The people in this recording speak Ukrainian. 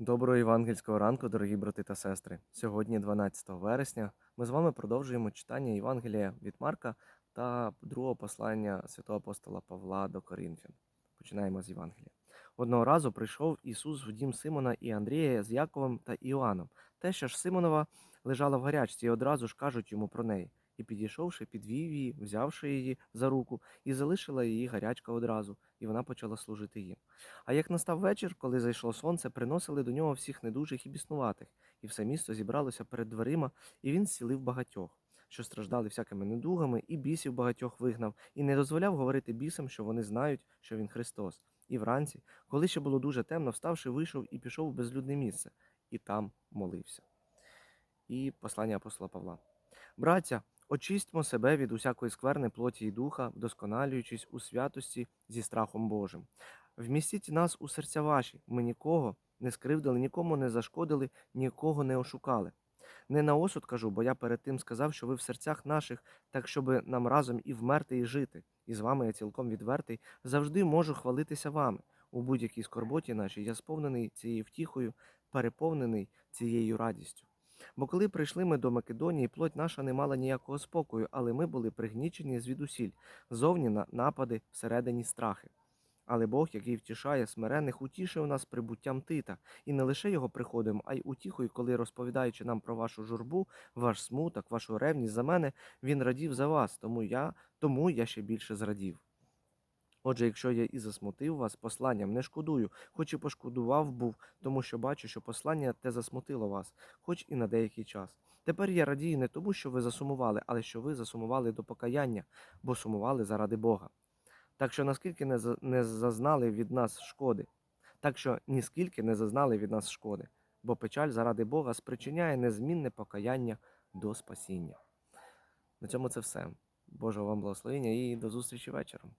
Доброго євангельського ранку, дорогі брати та сестри. Сьогодні, 12 вересня, ми з вами продовжуємо читання Євангелія від Марка та другого послання святого апостола Павла до Коринфян. Починаємо з Євангелія. Одного разу прийшов Ісус в дім Симона і Андрія з Яковом та Іоанном. Те, що ж Симонова лежала в гарячці, і одразу ж кажуть йому про неї. І підійшовши, підвів її, взявши її за руку, і залишила її гарячка одразу, і вона почала служити їм. А як настав вечір, коли зайшло сонце, приносили до нього всіх недужих і біснуватих, і все місто зібралося перед дверима, і він зцілив багатьох, що страждали всякими недугами, і бісів багатьох вигнав, і не дозволяв говорити бісам, що вони знають, що він Христос. І вранці, коли ще було дуже темно, вставши, вийшов і пішов в безлюдне місце, і там молився. І послання апостола Павла. Браття, очистьмо себе від усякої скверни плоті і духа, вдосконалюючись у святості зі страхом Божим. Вмістіть нас у серця ваші, ми нікого не скривдили, нікому не зашкодили, нікого не ошукали. Не на осуд кажу, бо я перед тим сказав, що ви в серцях наших, так щоби нам разом і вмерти, і жити. І з вами я цілком відвертий, завжди можу хвалитися вами. У будь-якій скорботі нашій я сповнений цією втіхою, переповнений цією радістю. Бо коли прийшли ми до Македонії, плоть наша не мала ніякого спокою, але ми були пригнічені звідусіль, зовні на напади, всередині страхи. Але Бог, який втішає смирених, утішив нас прибуттям Тита, і не лише його приходом, а й утіхою, коли, розповідаючи нам про вашу журбу, ваш смуток, вашу ревність за мене, він радів за вас, тому я, тому я ще більше зрадів. Отже, якщо я і засмутив вас посланням, не шкодую, хоч і пошкодував був, тому що бачу, що послання те засмутило вас, хоч і на деякий час. Тепер я радію не тому, що ви засумували, але що ви засумували до покаяння, бо сумували заради Бога. Так що наскільки не, за- не зазнали від нас шкоди, так що ніскільки не зазнали від нас шкоди, бо печаль заради Бога спричиняє незмінне покаяння до спасіння. На цьому це все. Божого вам благословення і до зустрічі вечором.